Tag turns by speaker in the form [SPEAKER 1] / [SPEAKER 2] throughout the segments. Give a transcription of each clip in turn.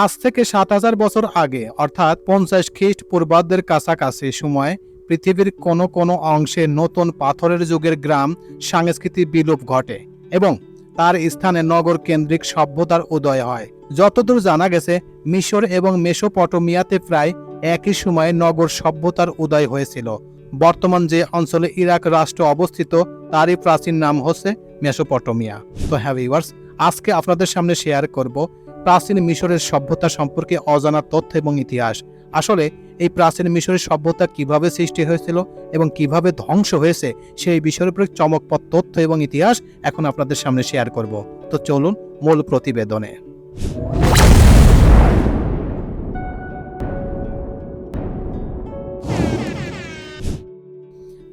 [SPEAKER 1] আজ থেকে সাত হাজার বছর আগে, অর্থাৎ পঞ্চাশ খ্রিস্ট পূর্বাব্দের কাছাকাছি সময়, পৃথিবীর কোনো কোনো অংশে নতুন পাথরের যুগের গ্রাম সংস্কৃতি বিলোপ ঘটে এবং তার স্থানে নগর কেন্দ্রিক সভ্যতার উদয় হয়। যতদূর জানা গেছে, মিশর এবং মেসোপটোমিয়াতে প্রায় একই সময়ে নগর সভ্যতার উদয় হয়েছিল। বর্তমান যে অঞ্চলে ইরাক রাষ্ট্র অবস্থিত, তারই প্রাচীন নাম হচ্ছে মেসোপটোমিয়া। তো হ্যাঁ ভিউয়ার্স আজকে আপনাদের সামনে শেয়ার করব প্রাচীন মিশরের সভ্যতা সম্পর্কে অজানা তথ্য এবং ইতিহাস। আসলে, এই প্রাচীন মিশরের সভ্যতা কীভাবে সৃষ্টি হয়েছিল এবং কীভাবে ধ্বংস হয়েছে, সেই বিষয়ের উপরে চমকপদ তথ্য এবং ইতিহাস এখন আপনাদের সামনে শেয়ার করব। তো চলুন মূল প্রতিবেদনে।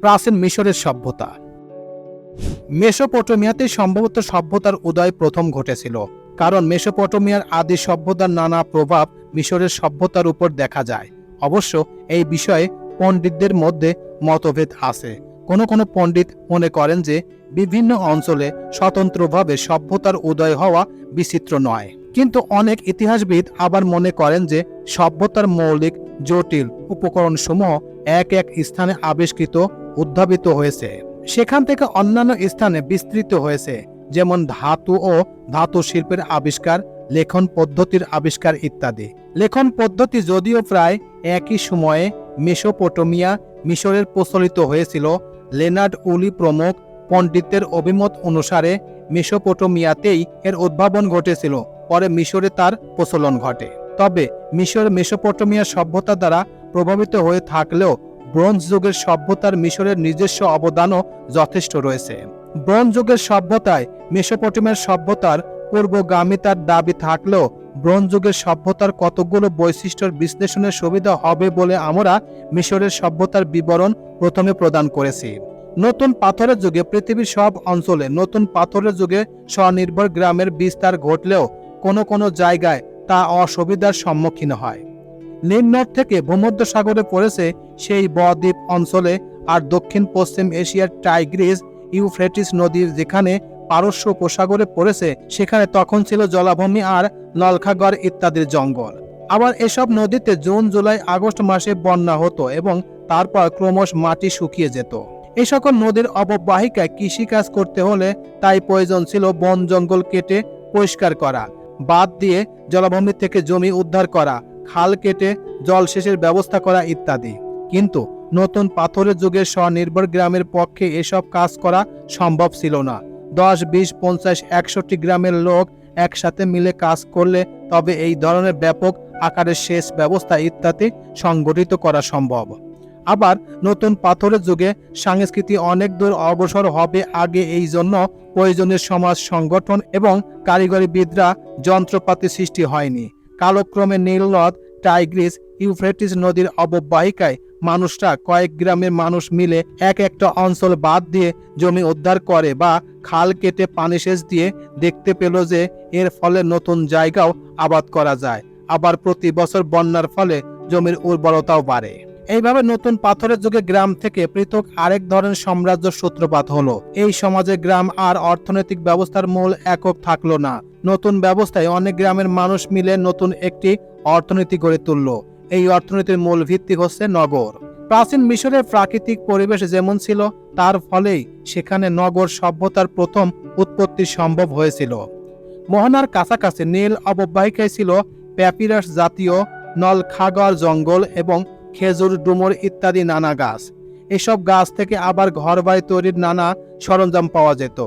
[SPEAKER 1] প্রাচীন মিশরের সভ্যতা। মেসোপটোমিয়াতে সম্ভবত সভ্যতার উদয় প্রথম ঘটেছিল। কারণ মেসোপটোমিয়ার আদি সভ্যতার নানা প্রভাব মিশরের সভ্যতার উপর দেখা যায়। অবশ্য এই বিষয়ে পণ্ডিতদের মধ্যে মতভেদ আছে। কোনো কোনো পণ্ডিত মনে করেন যে বিভিন্ন অঞ্চলে স্বতন্ত্রভাবে সভ্যতার উদয় হওয়া বিচিত্র নয়। কিন্তু অনেক ইতিহাসবিদ আবার মনে করেন যে সভ্যতার মৌলিক, জটিল উপকরণসমূহ এক এক স্থানে আবিষ্কৃত, উদ্ভাবিত হয়েছে। সেখান থেকে অন্যান্য স্থানে বিস্তৃত হয়েছে। যেমন ধাতু ও ধাতু শিল্পের আবিষ্কার, লেখন পদ্ধতির আবিষ্কার ইত্যাদি। লেখন পদ্ধতি যদিও প্রায় একই সময়ে মেসোপটোমিয়া মিশরের প্রচলিত হয়েছিল, লেনার্ড উলি প্রমুখ পণ্ডিতের অভিমত অনুসারে মেসোপটোমিয়াতেই এর উদ্ভাবন ঘটেছিল, পরে মিশরে তার প্রচলন ঘটে। তবে মিশর মেসোপটোমিয়া সভ্যতা দ্বারা প্রভাবিত হয়ে থাকলেও ব্রোঞ্জ যুগের সভ্যতার মিশরের নিজস্ব অবদানও যথেষ্ট রয়েছে। ব্রোঞ্জ যুগের সভ্যতায় মেসোপটেমের সভ্যতার পূর্বগামিতার দাবি থাকলেও ব্রোঞ্জ যুগের সভ্যতার কতগুলো বৈশিষ্ট্যের বিশ্লেষণের সুবিধা হবে বলে আমরা মিশরের সভ্যতার বিবরণ প্রথমে প্রদান করেছি। নতুন পাথরের যুগে পৃথিবীর সব অঞ্চলে নতুন পাথরের যুগে স্বনির্ভর গ্রামের বিস্তার ঘটলেও কোনো কোনো জায়গায় তা অসুবিধার সম্মুখীন হয়। নিম্নর থেকে ভূমধ্য সাগরে পড়েছে সেই বদ্বীপ অঞ্চলে আর দক্ষিণ পশ্চিম এশিয়ার টাইগ্রিস ইউফ্রেটিস নদীর যেখানে পারস্য উপসাগরে পড়েছে, সেখানে তখন ছিল জলাভূমি আর নলখাগড় ইত্যাদির জঙ্গল। আবার এসব নদীতে জুন, জুলাই, আগস্ট মাসে বন্যা হতো এবং তারপর ক্রমশ মাটি শুকিয়ে যেত। এই সকল নদীর অববাহিকায় কৃষিকাজ করতে হলে তাই প্রয়োজন ছিল বন জঙ্গল কেটে পরিষ্কার করা বাদ দিয়ে জলাভূমি থেকে জমি উদ্ধার করা, খাল কেটে জলসেচের ব্যবস্থা করা ইত্যাদি। কিন্তু নতুন পাথরের যুগে স্বনির্ভর গ্রামের পক্ষে এসব কাজ করা সম্ভব ছিল না। দশ, বিশ, পঞ্চাশ, একষট্টি গ্রামের লোক একসাথে মিলে কাজ করলে তবে এই ধরনের ব্যাপক আকারের সেচ ব্যবস্থা ইত্যাদি সংগঠিত করা সম্ভব। আবার নতুন পাথরের যুগে সংস্কৃতি অনেক দূর অগ্রসর হবে আগে এই জন্য প্রয়োজনীয় সমাজ সংগঠন এবং কারিগরি বিদ্যা যন্ত্রপাতি সৃষ্টি হয়নি। কালক্রমে নীলনদ, টাইগ্রিস, ইউফ্রেটিস নদীর অববাহিকায় মানুষরা কয়েক গ্রামের মানুষ মিলে এক একটা অঞ্চল বাদ দিয়ে জমি উদ্ধার করে বা খাল কেটে পানি সেচ দিয়ে দেখতে পেল যে এর ফলে নতুন জায়গাও আবাদ করা যায়। আবার প্রতি বছর বন্যার ফলে জমির উর্বরতাও বাড়ে। এইভাবে নতুন পাথরের যুগে গ্রাম থেকে পৃথক আরেক ধরনের সাম্রাজ্য সূত্রপাত হলো। এই সমাজে গ্রাম আর অর্থনৈতিক ব্যবস্থার মূল একক থাকল না। নতুন ব্যবস্থায় অনেক গ্রামের মানুষ মিলে নতুন একটি অর্থনীতি গড়ে তুলল। এই অর্থনীতির মূল ভিত্তি হচ্ছে নগর। প্রাচীন মিশরের প্রাকৃতিক পরিবেশ যেমন ছিল, তার ফলেই সেখানে নগর সভ্যতার প্রথম উৎপত্তি সম্ভব হয়েছিল। মোহনার কাছাকাছি নীল অববাহিকায় ছিল প্যাপিরাস জাতীয় নলখাগড় জঙ্গল এবং খেজুর, ডুমুর ইত্যাদি নানা গাছ। এসব গাছ থেকে আবার ঘরবাড়ি তৈরির নানা সরঞ্জাম পাওয়া যেত।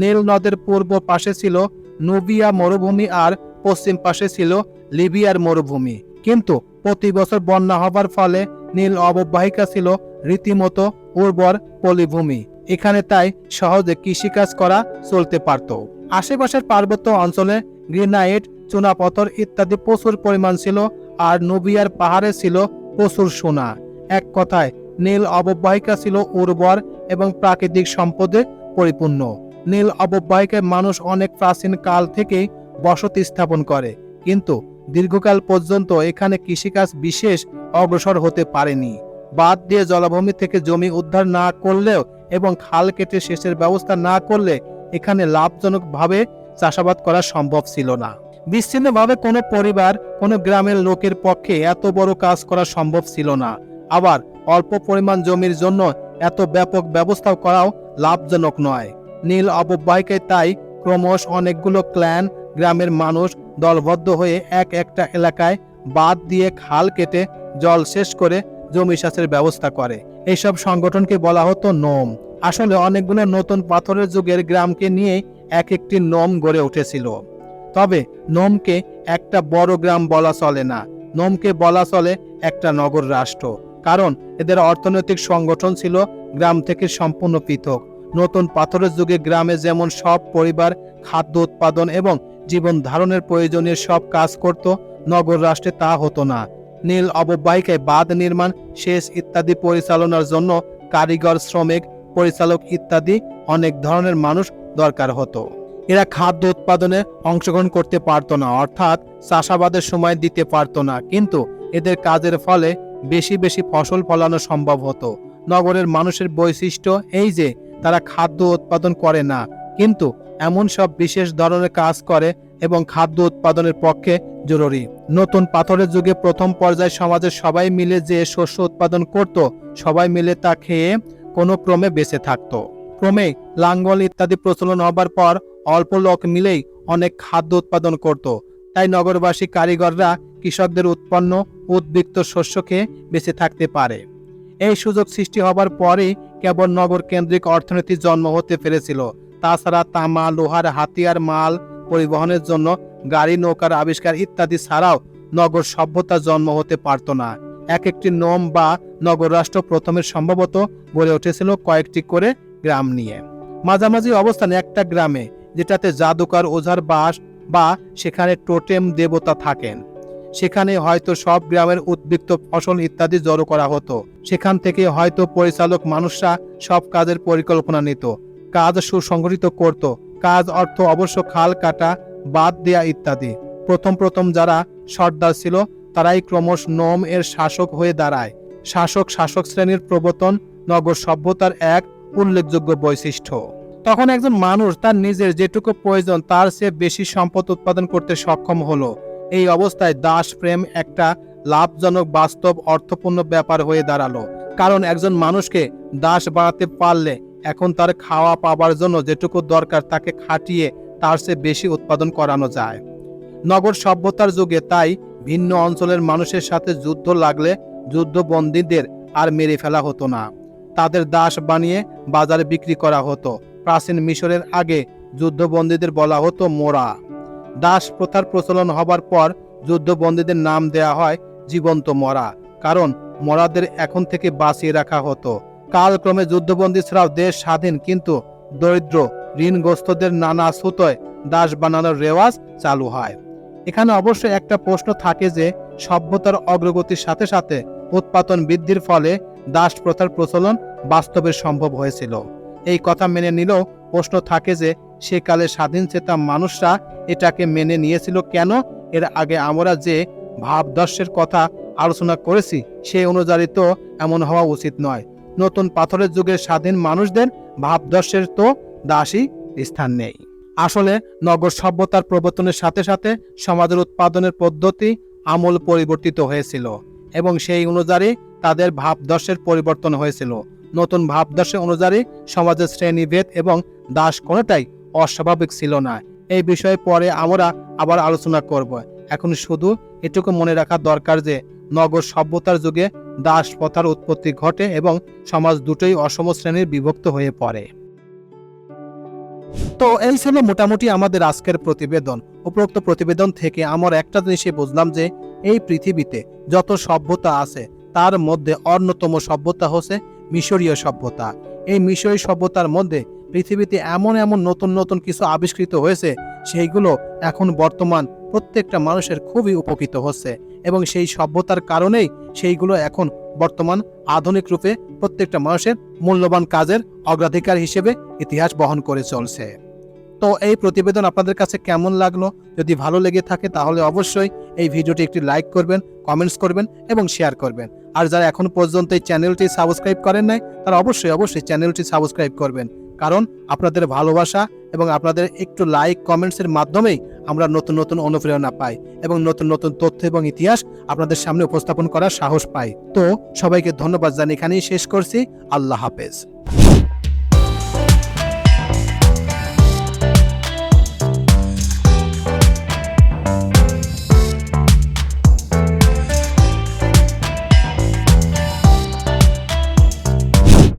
[SPEAKER 1] নীল নদের পূর্ব পাশে ছিল নুবিয়া মরুভূমি আর পশ্চিম পাশে ছিল লিবিয়ার মরুভূমি। কিন্তু প্রতি বছর বন্যা হবার ফলে নীল অববাহিকা ছিল রীতিমতো উর্বর পলিভূমি। এখানে তাই সহজে কৃষিকাজ করা চলতে পারত। আশেপাশের পার্বত্য অঞ্চলে গ্রিনাইট, চুনাপথর ইত্যাদি প্রচুর পরিমাণ ছিল আর নুবিয়ার পাহাড়ে ছিল প্রচুর সোনা। এক কথায়, নীল অববাহিকা ছিল উর্বর এবং প্রাকৃতিক সম্পদে পরিপূর্ণ। নীল অববাহিকায় মানুষ অনেক প্রাচীন কাল থেকেই বসতি স্থাপন করে, কিন্তু দীর্ঘকাল পর্যন্ত এখানে কৃষিকাজ বিশেষ অগ্রসর হতে পারেনি। বাদ দিয়ে জলাভূমি থেকে জমি উদ্ধার না করলেও এবং খাল কেটে সেচের ব্যবস্থা না করলে এখানে লাভজনকভাবে চাষাবাদ করা সম্ভব ছিল না। বিচ্ছিন্নভাবে কোনো পরিবার, কোনো গ্রামের লোকের পক্ষে এত বড় কাজ করা সম্ভব ছিল না। আবার অল্প পরিমাণ জমির জন্য এত ব্যাপক ব্যবস্থা করাও লাভজনক নয়। নীল অববাহিকায় তাই ক্রমশ অনেকগুলো ক্ল্যান, গ্রামের মানুষ দলবদ্ধ হয়ে এক একটা এলাকায় বাদ দিয়ে খাল কেটে জল শেষ করে জমি চাষের ব্যবস্থা করে। এইসব সংগঠনকে বলা হতো নোম। আসলে অনেকগুলো নতুন পাথরের যুগের গ্রামকে নিয়ে এক একটি নোম গড়ে উঠেছিল। তবে নোমকে একটা বড় গ্রাম বলা চলে না। নোমকে বলা চলে একটা নগর রাষ্ট্র। কারণ এদের অর্থনৈতিক সংগঠন ছিল গ্রাম থেকে সম্পূর্ণ পৃথক। নতুন পাথরের যুগে গ্রামে যেমন সব পরিবার, খাদ্য উৎপাদন এবং জীবন ধারণের প্রয়োজনীয় সব কাজ করত, নগর রাষ্ট্রে তা হতো না। নীল অববাহিকায় বাঁধ নির্মাণ, সেচ ইত্যাদি পরিচালনার জন্য কারিগর, শ্রমিক, পরিচালক ইত্যাদি অনেক ধরনের মানুষ দরকার হতো। এরা খাদ্য উৎপাদনে অংশগ্রহণ করতে পারতো না, অর্থাৎ চাষাবাদের সময় দিতে পারতো না। কিন্তু এদের কাজের ফলে বেশি বেশি ফসল ফলানো সম্ভব হতো। নগরের মানুষের বৈশিষ্ট্য এই যে, তারা খাদ্য উৎপাদন করে না। কিন্তু এমন সব বিশেষ ধরনের কাজ করে এবং খাদ্য উৎপাদনের পক্ষে জরুরি। নতুন পাথরের যুগে প্রথম পর্যায়ে সমাজের সবাই মিলে যে শস্য উৎপাদন করত, সবাই মিলে তা খেয়ে কোনো ক্রমে বেঁচে থাকত। ক্রমে লাঙ্গল ইত্যাদি প্রচলন হবার পর অল্প লোক মিলেই অনেক খাদ্য উৎপাদন করত। তাই নগরবাসী কারিগররা কৃষকদের উৎপন্ন, উদ্বৃত্ত শস্য খেয়ে বেঁচে থাকতে পারে। এই সুযোগ সৃষ্টি হবার পরেই কেবল নগর কেন্দ্রিক অর্থনীতির জন্ম হতে পেরেছিল। তাছাড়া তামা, লোহার হাতিয়ার, মাল পরিবহনের জন্য গাড়ি, নৌকার আবিষ্কার ইত্যাদি ছাড়াও নগর সভ্যতা জন্ম হতে পারত না। এক একটি নোম বা নগর রাষ্ট্র প্রথমে সম্ভবত গড়ে উঠেছিল কয়েকটি করে গ্রাম নিয়ে। মাঝামাঝি অবস্থানে একটা গ্রামে, যেটাতে জাদুকার ওঝার বাস বা সেখানে টোটেম দেবতা থাকেন। সেখানে হয়তো সব গ্রামের উদ্বৃত্ত ফসল ইত্যাদি জড়ো করা হতো। সেখান থেকে হয়তো পরিচালক মানুষরা সব কাজের পরিকল্পনা নিত। কাজ সুসংগঠিত করত। কাজ অর্থ অবশ্য খাল কাটা বাদ দেয়া ইত্যাদি। প্রথম প্রথম যারা সর্দার ছিল, তারাই ক্রমশ নোম এর শাসক হয়ে দাঁড়ায়। শাসক শাসক শ্রেণির প্রবর্তন, নগর সভ্যতার এক উল্লেখযোগ্য বৈশিষ্ট্য। তখন একজন মানুষ তার নিজের যেটুকু প্রয়োজন, তার চেয়ে বেশি সম্পদ উৎপাদন করতে সক্ষম হলো। এই অবস্থায় দাস প্রেম একটা লাভজনক বাস্তব অর্থপূর্ণ ব্যাপার হয়ে দাঁড়াল। কারণ একজন মানুষকে দাস বাড়াতে পারলে এখন তার খাওয়া পাবার জন্য যেটুকু দরকার তাকে খাটিয়ে তার চেয়ে বেশি উৎপাদন করানো যায়। নগর সভ্যতার যুগে তাই ভিন্ন অঞ্চলের মানুষের সাথে যুদ্ধ লাগলে যুদ্ধবন্দীদের আর মেরে ফেলা হতো না। তাদের দাস বানিয়ে বাজারে বিক্রি করা হতো। প্রাচীন মিশরের আগে যুদ্ধবন্দীদের বলা হতো মোরা। দাস প্রথার প্রচলন হবার পর যুদ্ধবন্দীদের নাম দেয়া হয় জীবন্ত মরা। কারণ মরাদের এখন থেকে বাঁচিয়ে রাখা হতো। কালক্রমে যুদ্ধবন্দী ছাড়াও দেশ স্বাধীন, কিন্তু দরিদ্র, ঋণগ্রস্তদের নানা সুতোয় দাস বানানোর রেওয়াজ চালু হয়। এখানে অবশ্যই একটা প্রশ্ন থাকে যে, সভ্যতার অগ্রগতির সাথে সাথে উৎপাদন বৃদ্ধির ফলে দাস প্রথার প্রচলন বাস্তবে সম্ভব হয়েছিল। এই কথা মেনে নিলেও প্রশ্ন থাকে যে সেকালে স্বাধীন চেতা মানুষরা এটাকে মেনে নিয়েছিল কেন? এর আগে আমরা যে ভাবদর্শের কথা আলোচনা করেছি সেই অনুযায়ী তো এমন হওয়া উচিত নয়। নতুন পাথরের যুগের স্বাধীন মানুষদের ভাবদর্শের তো দাসী স্থান নেই। আসলে নগর সভ্যতার প্রবর্তনের সাথে সাথে সমাজের উৎপাদনের পদ্ধতি আমূল পরিবর্তিত হয়েছিল এবং সেই অনুযায়ী তাদের ভাবদর্শের পরিবর্তন হয়েছিল। নতুন ভাবদর্শ অনুযায়ী সমাজের শ্রেণীভেদ এবং দাস কোনোটাই অস্বাভাবিক ছিল না। এই বিষয়ে পরে আমরা আবার আলোচনা করব। এখন শুধু এটুকু মনে রাখা দরকার যে নগর সভ্যতার যুগে দাস প্রথার উৎপত্তি ঘটে এবং সমাজ দুটোই অসম শ্রেণির বিভক্ত হয়ে পড়ে। তো এই ছিল মোটামুটি আমাদের আজকের প্রতিবেদন। উপরোক্ত প্রতিবেদন থেকে আমরা একটা জিনিসই বুঝলাম যে, এই পৃথিবীতে যত সভ্যতা আছে, তার মধ্যে অন্যতম সভ্যতা হচ্ছে মিশরীয় সভ্যতা। এই মিশরীয় সভ্যতার মধ্যে পৃথিবীতে এমন এমন নতুন নতুন কিছু আবিষ্কৃত হয়েছে, সেইগুলো এখন বর্তমান প্রত্যেকটা মানুষের খুবই উপকৃত হচ্ছে। এবং সেই সভ্যতার কারণেই সেইগুলো এখন বর্তমান আধুনিক রূপে প্রত্যেকটা মানুষের মূল্যবান কাজের অগ্রাধিকার হিসেবে ইতিহাস বহন করে চলছে। তো এই প্রতিবেদন আপনাদের কাছে কেমন লাগল? যদি ভালো লেগে থাকে তাহলে অবশ্যই এই ভিডিওটি একটি লাইক করবেন, কমেন্টস করবেন এবং শেয়ার করবেন। আর যারা এখন পর্যন্ত এই চ্যানেলটি সাবস্ক্রাইব করেন নাই, তারা অবশ্যই অবশ্যই চ্যানেলটি সাবস্ক্রাইব করবেন। কারণ আপনাদের ভালোবাসা এবং আপনাদের একটু লাইক, কমেন্টসের মাধ্যমেই আমরা নতুন নতুন অনুপ্রেরণা পাই এবং নতুন নতুন তথ্য এবং ইতিহাস আপনাদের সামনে উপস্থাপন করার সাহস পাই। তো সবাইকে ধন্যবাদ জানিয়ে এখানেই শেষ করছি। আল্লাহ হাফেজ।